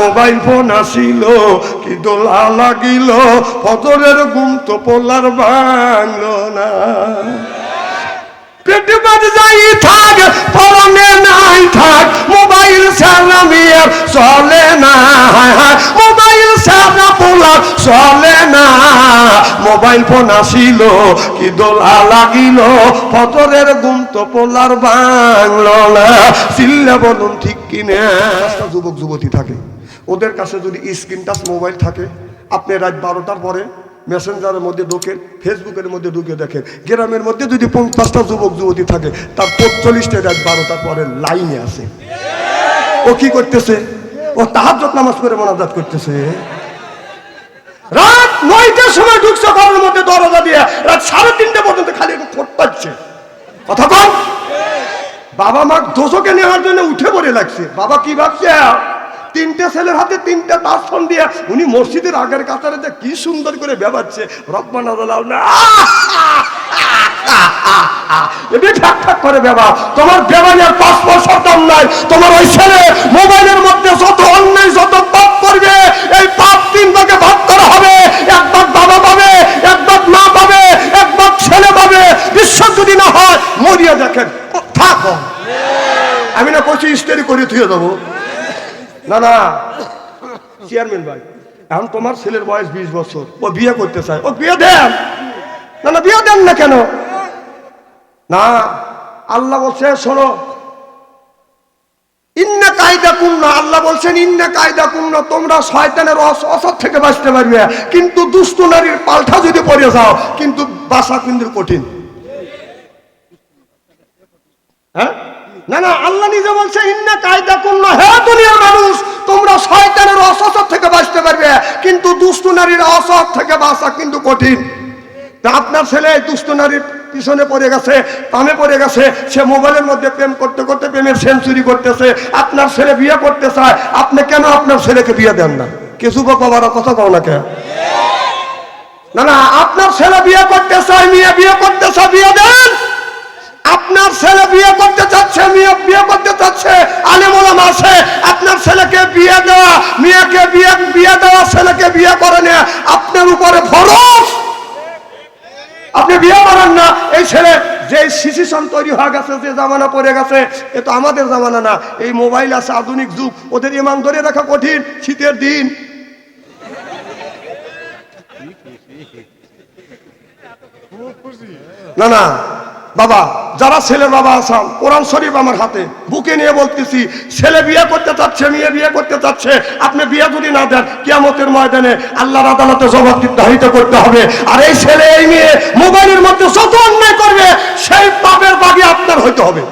Mobile phone আসিল, কি দোলা লাগিল, ফজরের ঘুম তো পোলার ভাঙলো না। পেটে বাদ যাই থাক, পরনে নাই থাক, মোবাইল ছাড়া মেয়ের চলে না। মোবাইল ছাড়া পোলার চলে না। মোবাইল ফোন আসিল, কি দোলা লাগিল, ফজরের ঘুম তো পোলার না। চিল্লা বলুন ঠিক কিনা? যুবক, যুবতী থাকে। ওদের কাছে যদি স্ক্রিন টাচ মোবাইল থাকে, আপনি রাত বারোটার পরে মেসেঞ্জারের মধ্যে ঢোকেন ফেসবুকের মধ্যে ঢুকে দেখেন। গ্রামের মধ্যে যদি পঞ্চাশটা যুবক, যুবতী থাকে, তার পঁয়তাল্লিশটা রাত বারোটার পরে লাইনে আছে। ও কি করতেছে? ও তাহাজ্জত নামাজ করে মোনাজাত করতেছে। রাত নয়টার সময় ঢুকছে ঘরের মধ্যে দরজা দিয়ে, রাত সাড়ে তিনটে পর্যন্ত খালি ঠোঁট পাচ্ছে। কথা কম বাবা মা দোষকে নেওয়ার জন্য উঠে পড়ে লাগছে। বাবা কি ভাবছে? তিনটে ছেলের হাতে তিনটা তাস দিয়ে উনি মসজিদের আগের কাতারে যে কি সুন্দর করে বেবাচ্ছে। রকমান না। যত করবে, এই পাপ হবে। পাবে পাবে ছেলে পাবে। বিশ্বাস যদি না হয়, মরিয়া দেখেন, থাকো। আমি না কচি স্টেরি করে থুয়ে দেবো। না না। চেয়ারম্যান ভাই, এখন তোমার ছেলের বয়স বিশ বছর। ও বিয়ে করতে চায়। ও বিয়ে দেন। না না, বিয়ে দেন না কেন? না, আল্লাহ বলছে, শোনো। ইন্না কায়দা কুন্না আল্লাহ বলছেন, ইন্না কায়দা কুন্না তোমরা শয়তানের অস- অসৎ থেকে বাঁচতে পারবে। কিন্তু দুষ্ট নারীর পাল্টা যদি পড়ে যাও, কিন্তু বাসা কিন্তু কঠিন। হ্যাঁ? না না, আল্লাহ নিজে বলছে, ইন্না কায়দা কুন্না হে দুনিয়ার মানুষ, তোমরা শয়তানের অসৎ থেকে বাঁচতে পারবে, কিন্তু দুষ্ট নারীর অসৎ থেকে বাঁচা কিন্তু কঠিন। তা আপনার ছেলে দুষ্ট নারীর পিছনে পড়ে গেছে পামে পড়ে গেছে, সে মোবাইলের মধ্যে প্রেম করতে করতে প্রেমের সেঞ্চুরি করতেছে, আপনার ছেলে বিয়ে করতে চায়, আপনি কেন আপনার ছেলেকে বিয়ে দেন না? কিছু বাবারা, কথা কও না কেন না না, আপনার ছেলে বিয়ে করতে চায়, মেয়ে বিয়ে করতে চায়, বিয়ে দেন! আপনার ছেলে বিয়ে করতে চাচ্ছে, মেয়ে বিয়ে করতে চাচ্ছে আলেমুলাম আছে, আপনার ছেলেকে বিয়ে দেওয়া, মেয়েকে বিয়ে বিয়ে দেওয়া, ছেলেকে বিয়ে করে নেয়া আপনার উপরে ফরজ আপনি বিয়ে করেন না, এই ছেলে যে সিচুয়েশন তৈরি হয়ে গেছে, যে জামানা পড়ে গেছে, এ তো আমাদের জামানা না, এই মোবাইল আছে, আধুনিক যুগ, ওদের ইমান ধরে রাখা কঠিন, শীতের দিন। না না বাবা যারা ছেলের বাবা আসাম, কোরআন শরীফ আমার হাতে। বুকে নিয়ে বলতেছি, ছেলে বিয়ে করতে চাচ্ছে, মেয়ে বিয়ে করতে চাচ্ছে, আপনি বিয়ে যদি না দেন, কিয়ামতের ময়দানে আল্লাহর আদালতে জবাবদিহিত করতে হবে। আর এই ছেলে, এই মেয়ে মোবাইলের মধ্যে যত অন্যায় করবে, সেই পাপের বাগে আপনার হইতে হবে।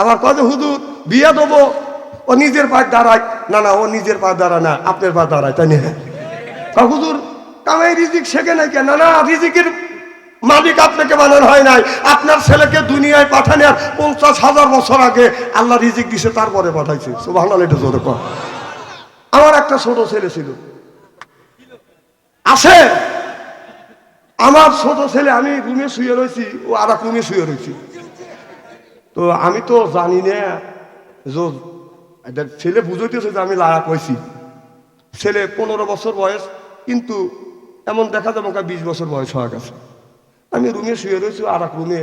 আবার কত হুজুর, বিয়ে দেবো, ও নিজের পায়ে দাঁড়ায়। না না, ও নিজের পায়ে দাঁড়ায় না, আপনার পায়ে দাঁড়ায়, তাই না? তা হুজুর, কামাই রিজিক শেখে নাই কেন? না না, রিজিকের মালিক আপনাকে বানানো হয় নাই। আপনার ছেলেকে দুনিয়ায় পাঠানোর পঞ্চাশ হাজার বছর আগে আল্লাহ রিজিক দিছে, তারপরে পাঠাইছে। সুবাহ এটা জোরে কর আমার একটা ছোট ছেলে ছিল। আছে। আমার ছোট ছেলে, আমি রুমে শুয়ে রয়েছি ও আর এক রুমে শুয়ে রয়েছি তো আমি তো জানি না ছেলে বুঝতেছে যে আমি লাড়া কইছি ছেলে পনেরো বছর বয়স, কিন্তু এমন দেখা যাবে বিশ বছর বয়স হয়ে গেছে। আমি রুমে শুয়ে রয়েছি আর এক রুমে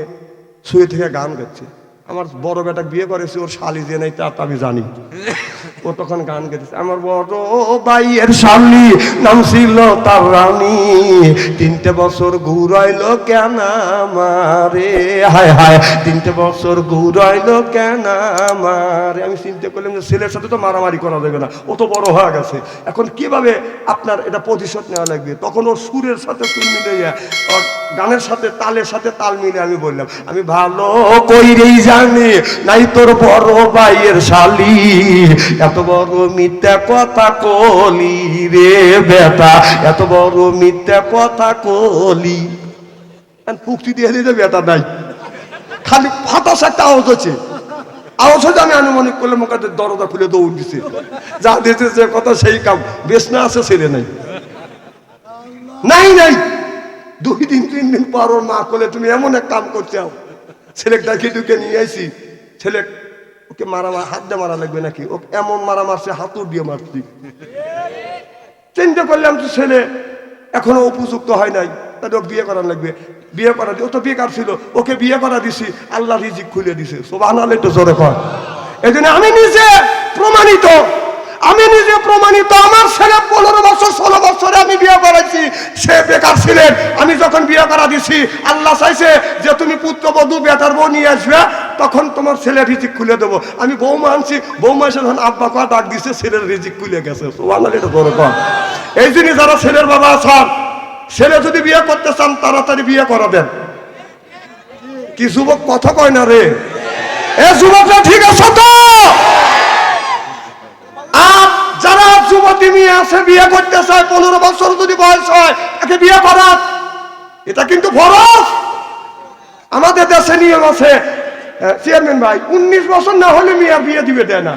শুয়ে থেকে গান গাচ্ছে। আমার বড় বেটা বিয়ে করেছে, ওর শালি যে নাই তা আমি জানি। ও তখন গান গেতেছে, আমার বড় ভাইয়ের শালি নাম ছিল তার রানী। তিনটে বছর ঘুরাইলো কেন আমারে? হায় হায়, তিনটে বছর ঘুরাইলো কেন আমারে? আমি চিন্তা করলাম যে ছেলের সাথে তো মারামারি করা যাবে না, ও তো বড় হয়ে গেছে। এখন কীভাবে আপনার এটা প্রতিশোধ নেওয়া লাগবে? তখন ওর সুরের সাথে সুর মিলে গানের সাথে তালের সাথে তাল মিলে আমি বললাম, আমি ভালো কইরেই জানি, নাই তোর বড় ভাইয়ের শালি। এত বড় মিথ্যা কথা কলি রে বেটা, এত বড় মিথ্যা কথা কলি। পুক্তি দিয়ে দিতে বেটা নাই। খালি ফাটাস একটা আওয়াজ হচ্ছে। আওয়াজ হচ্ছে আমি আনুমানিক করলে মোকাতে দরজা খুলে দৌড় দিছে। যা দিয়েছে যে কথা সেই কাম। বেশ না আছে, ছেলে নাই। নাই নাই। দুই দিন, তিন দিন পর মা করলে তুমি এমন এক কাম করছ ছেলেটাকে ঢুকে নিয়ে আইছি। ছেলে ওকে মারা হাত দিয়ে মারা লাগবে নাকি? ওকে এমন মারা মারছে হাতুর দিয়ে মারছি। চিন্তা করলাম তো ছেলে এখনও উপযুক্ত হয় নাই, তাহলে বিয়ে করার লাগবে। বিয়ে করা ও তো বেকার ছিল, ওকে বিয়ে করা দিছি, আল্লাহ রিজিক খুলে দিছে। সোবাহ একটু জোরে কর এই আমি নিজে প্রমাণিত আমি নিজে প্রমাণিত, আমার ছেলে পনেরো বছর, ষোলো বছরে আমি বিয়ে করাইছি সে বেকার ছিলেন। আমি যখন বিয়ে করা দিছি, আল্লাহ চাইছে যে তুমি পুত্রবধূ বেটার বউ নিয়ে আসবে, তখন তোমার ছেলে রিজিক খুলে দেবো। আমি বৌমা আনছি, বৌমা এসে যখন আব্বা কয়া, ডাক দিছে, ছেলের রিজিক খুলে গেছে। জোরে এই জন্য যারা ছেলের বাবা আছেন, ছেলে যদি বিয়ে করতে চান, তাড়াতাড়ি বিয়ে করাবেন। কি যুবক কথা কয় না রে? এ যুবকরা ঠিক আছে তো? যুবতী মেয়ে আছে বিয়ে করতে চায়, পনেরো বছর যদি বয়স হয়, তাকে বিয়ে করা। এটা কিন্তু ফরজ। আমাদের দেশে নিয়ম আছে চেয়ারম্যান ভাই, উনিশ বছর না হলে মেয়ে বিয়ে দিবে দেয় না।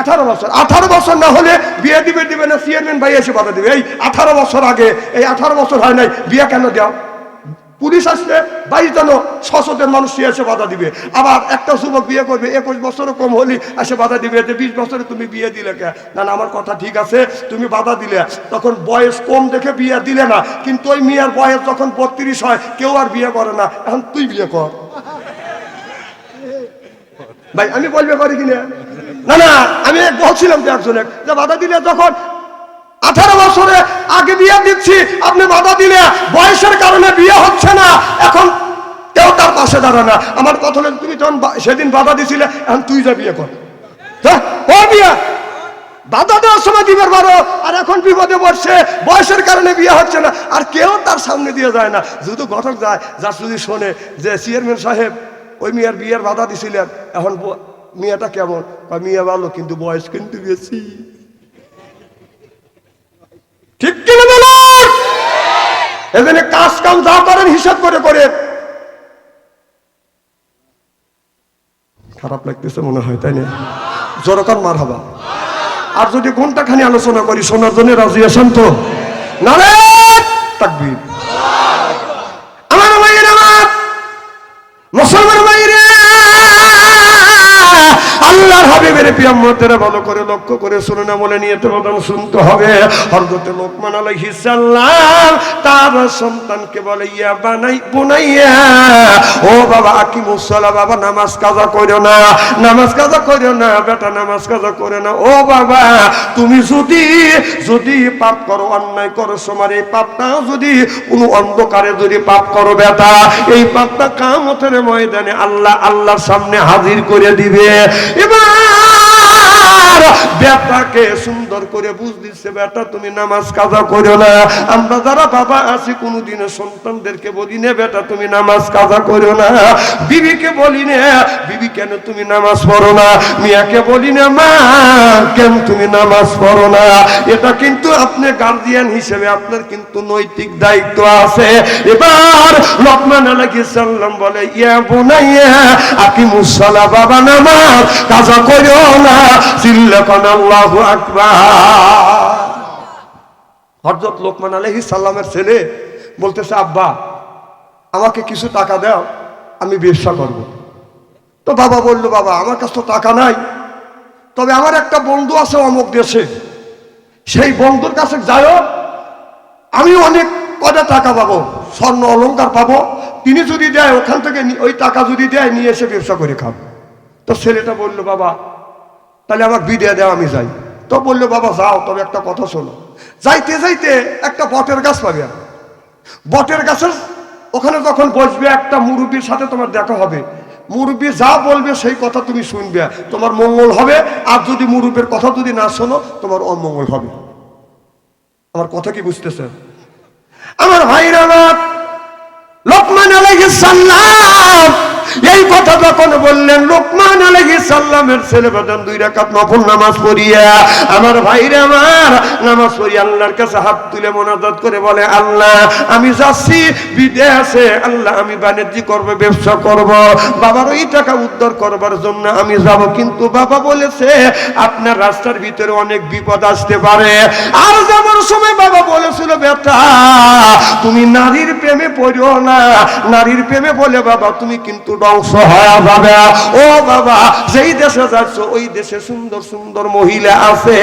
আঠারো বছর আঠারো বছর না হলে বিয়ে দিবে দিবে না, চেয়ারম্যান ভাই এসে বাধা দিবে, এই আঠারো বছর আগে, এই আঠারো বছর হয় নাই, বিয়ে কেন দেও? পুলিশ আসলে বাইশ জন সশতের মানুষ এসে বাধা দিবে। আবার একটা যুবক বিয়ে করবে, একুশ বছরও কম হলে এসে বাধা দিবে যে বিশ বছরে তুমি বিয়ে দিলে কে? না আমার কথা ঠিক আছে, তুমি বাধা দিলে। তখন বয়স কম দেখে বিয়ে দিলে না, কিন্তু ওই মেয়ের বয়স যখন বত্রিশ হয়, কেউ আর বিয়ে করে না। এখন তুই বিয়ে কর। ভাই, আমি বলবে পারি কিনা? না না, আমি বলছিলাম তো একজনে যে বাধা দিলে যখন আঠারো বছরে আগে বিয়ে দিচ্ছি, আপনি বাধা দিলে বয়সের কারণে বিয়ে হচ্ছে না। এখন কেউ তার পাশে দাঁড়ায় না। আমার কথা হলো, তুমি যখন সেদিন বাধা দিছিলে, এখন তুই যা বিয়ে কর। হ্যাঁ কর বিয়ে। বাধা দেওয়ার সময় দিবার পারো আর এখন বিপদে পড়ছে, বয়সের কারণে বিয়ে হচ্ছে না। আর কেউ তার সামনে দিয়ে যায় না। শুধু ঘটক যায় যা যদি শোনে যে চেয়ারম্যান সাহেব, ওই মেয়ের বিয়ের বাধা দিছিলেন, এখন মেয়েটা কেমন? মেয়ে ভালো, কিন্তু বয়স কিন্তু বেশি। ঠিক কিনা বলুন এখানে কাজ কাম যা করেন, হিসাব করে করে খারাপ লাগতেছে মনে হয়, তাই না? জোরকার মার হবা আর যদি ঘণ্টা খানি আলোচনা করি, শোনার জন্য রাজি আছেন তো? না রে তাকবীর। তুমি যদি যদি পাপ করো, অন্যায় করো সময় এই পাপটা যদি কোনো অন্ধকারে যদি পাপ করো, বেটা, এই পাপটা কামতের ময়দানে আল্লাহ, আল্লাহর সামনে হাজির করে দিবে। এবার বেটাকে সুন্দর করে বুঝ দিচ্ছে, বেটা, তুমি নামাজ কাজা করো না। আমরা যারা বাবা আছি সন্তানদেরকে বলি না, বেটা, তুমি নামাজ কাজা করো না। বিবিকে বলি না, বিবি, কেন তুমি নামাজ পড়ো না? মিয়াকে বলি না, মা, কেন তুমি নামাজ পড়ো না? এটা কিন্তু আপনি গার্জিয়ান হিসেবে আপনার কিন্তু নৈতিক দায়িত্ব আছে। এবার লোকমান আলাইহিস সালাম বলে, ইয়া বুনাইয়া, আকিমুস সালা বাবা, নামাজ কাজা করিও না। হযরত লোকমান আলাইহিস সালামের ছেলে বলতেছে, আব্বা, আমাকে কিছু টাকা দাও, আমি ব্যবসা করব। তো বাবা বলল, বাবা, আমার কাছে তো টাকা নাই। তবে আমার একটা বন্ধু আছে অমুক দেশে। সেই বন্ধুর কাছে যাও আমি অনেক কটা টাকা পাবো, স্বর্ণ অলংকার পাবো। তিনি যদি দেয়, ওখান থেকে ওই টাকা যদি দেয়, নিয়ে এসে ব্যবসা করে খাব। তো ছেলেটা বলল, বাবা তাহলে আমার বিদে দেওয়া আমি যাই। তো বলল, বাবা, যাও, তবে একটা কথা শোনো। যাইতে যাইতে একটা বটের গাছ পাবে বটের গাছের ওখানে যখন বসবে, একটা মুরব্বীর সাথে তোমার দেখা হবে। মুরব্বী যা বলবে, সেই কথা তুমি শুনবে। তোমার মঙ্গল হবে, আর যদি মুরব্বীর কথা যদি না শোনো, তোমার অমঙ্গল হবে। আমার কথা কি বুঝতেছে আমার ভাইরা লোকমান আলাইহিস সালাম যখন বললেন, লোকমান আলাইহিস সালামের ছেলে বাদান দুই রাকাত নফল নামাজ পড়িয়া, আমার ভাইরা আমার নামাজ পড়িয়া আল্লাহর কাছে হাত তুলে মোনাজাত করে বলে, আল্লাহ, আমি যাচ্ছি বিদেশে, আল্লাহ, আমি বাণিজ্য করব, ব্যবসা করব বাবার ওই টাকা উদ্ধার করবার জন্য আমি যাব। কিন্তু বাবা বলেছে, আপনার রাস্তার ভিতরে অনেক বিপদ আসতে পারে। আর যাবার সময় বাবা বলেছিল, বেটা, তুমি নারীর প্রেমে পড়িও না। নারীর প্রেমে বলে, বাবা, তুমি কিন্তু ধ্বংস হয়ে যাবে ও বাবা, যেই দেশে যাচ্ছ, ওই দেশে সুন্দর সুন্দর মহিলা আছে।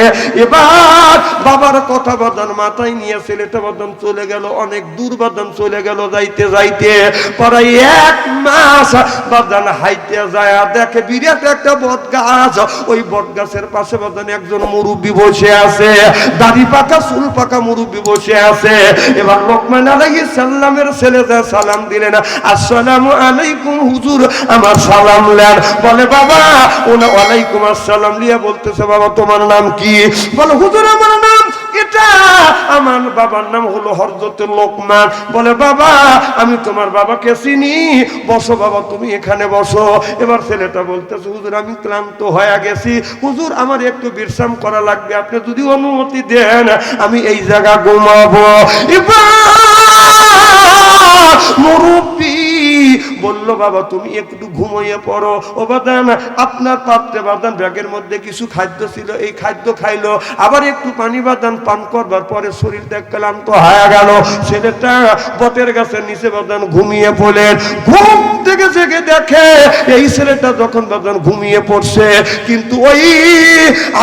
এবার বাবার কথা বাদান মাথায় নিয়ে ছেলেটা বাদান চলে গেল, অনেক দূর বাদান চলে গেল যাইতে যাইতে। পরে এক মাস বাদান হাইতে যায়। দেখে বিরাট একটা বট গাছ ওই বট গাছের পাশে বাদান একজন মুরব্বী বসে আছে। দাড়ি পাকা, চুল পাকা মুরব্বী বসে আছে। এবার লোকমান আলাইহিস সালামের ছেলে সালাম দিলেন, আসসালামু আলাইকুম হুজুর, আমার সালাম লেন বলে, বাবা ওনা ওয়ালাইকুম আসসালাম লিয়া বলতেছে, বাবা, তোমার নাম কি? বলে, হুজুর, আমার নাম আমার বাবার নাম হলো হরজত লোকমান। বলে, বাবা, আমি তোমার বাবাকে চিনি। বসো, বাবা, তুমি এখানে বসো। এবার ছেলেটা বলতেছে, হুজুর, আমি ক্লান্ত হয়ে গেছি। হুজুর, আমার একটু বিশ্রাম করা লাগবে। আপনি যদি অনুমতি দেন, আমি এই জায়গা ঘুমাবো। বলল, বাবা, তুমি একটু ঘুমিয়ে পড়ো। ও বাদান, আপনার পাত্রে বাদান, ব্যাগের মধ্যে কিছু খাদ্য ছিল, এই খাদ্য খাইলো। আবার একটু পানি বাদান পান করবার পরে শরীরটা ক্লান্ত হয়ে গেল। ছেলেটা বটের গাছের নিচে বাদান ঘুমিয়ে পড়লেন ঘুম থেকে জেগে দেখে, এই ছেলেটা যখন বাদান ঘুমিয়ে পড়ছে, কিন্তু ওই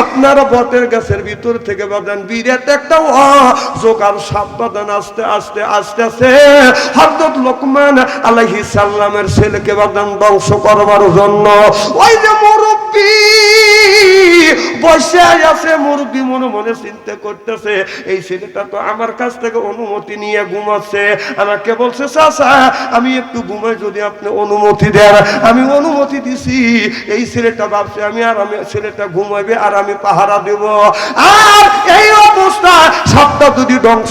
আপনার বটের গাছের ভিতর থেকে বাদান বিরাট একটা জোকার সাপ বাদান আস্তে আস্তে আস্তে আস্তে হরদত লোকমান আলাইহিস সালামের ছেলেকে বাদান ধ্বংস করবার জন্য। ওই যে মুরব্বী বসে আছে, মুরব্বী মনে মনে চিন্তা করতেছে, এই ছেলেটা তো আমার কাছ থেকে অনুমতি নিয়ে ঘুমাচ্ছে। আমাকে বলছে, চাচা, আমি একটু ঘুমাই যদি আপনি অনুমতি দেন। আমি অনুমতি দিছি, এই ছেলেটা ভাবছে, আমি আর আমি, ছেলেটা ঘুমাইবে আর আমি পাহারা দেব। আর এই অবস্থা, সবটা যদি ধ্বংস